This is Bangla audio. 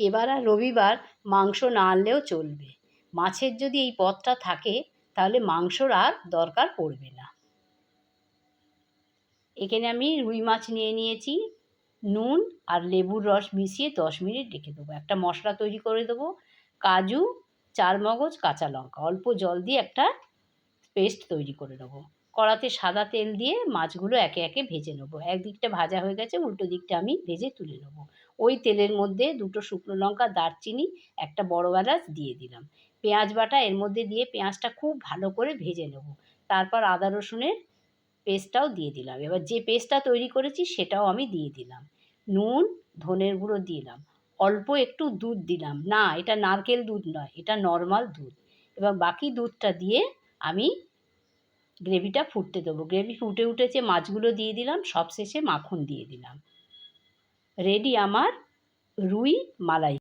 এবার আর রবিবার মাংস না আনলেও চলবে। মাছের যদি এই পদটা থাকে, তাহলে মাংসর আর দরকার পড়বে না। এখানে আমি রুই মাছ নিয়ে নিয়েছি, নুন আর লেবুর রস মিশিয়ে দশ মিনিট রেখে দেবো। একটা মশলা তৈরি করে দেবো, কাজু, চারমগজ, কাঁচা লঙ্কা। অল্প জল দিয়ে একটা পেস্ট তৈরি করে নেব। কড়াতে সাদা তেল দিয়ে মাছগুলো একে একে ভেজে নেব। একদিকটা ভাজা হয়ে গেছে, উল্টো দিকটা আমি ভেজে তুলে নেব। ওই তেলের মধ্যে দুটো শুকনো লঙ্কা, দারচিনি, একটা বড় এলাচ দিয়ে দিলাম। পেঁয়াজ বাটা এর মধ্যে দিয়ে পেঁয়াজটা খুব ভালো করে ভেজে নেব। তারপর আদা রসুনের পেস্টটাও দিয়ে দিলাম। এবার যে পেস্টটা তৈরি করেছি সেটাও আমি দিয়ে দিলাম। নুন, ধনের গুঁড়ো দিলাম। অল্প একটু দুধ দিলাম। না, এটা নারকেল দুধ নয়, এটা নর্মাল দুধ। এবার বাকি দুধটা দিয়ে আমি গ্রেভিটা ফুটতে দেবো। গ্রেভি ফুটে উঠেছে, মাছগুলো দিয়ে দিলাম, সবশেষে মাখন দিয়ে দিলাম। রেডি আমার রুই মালাই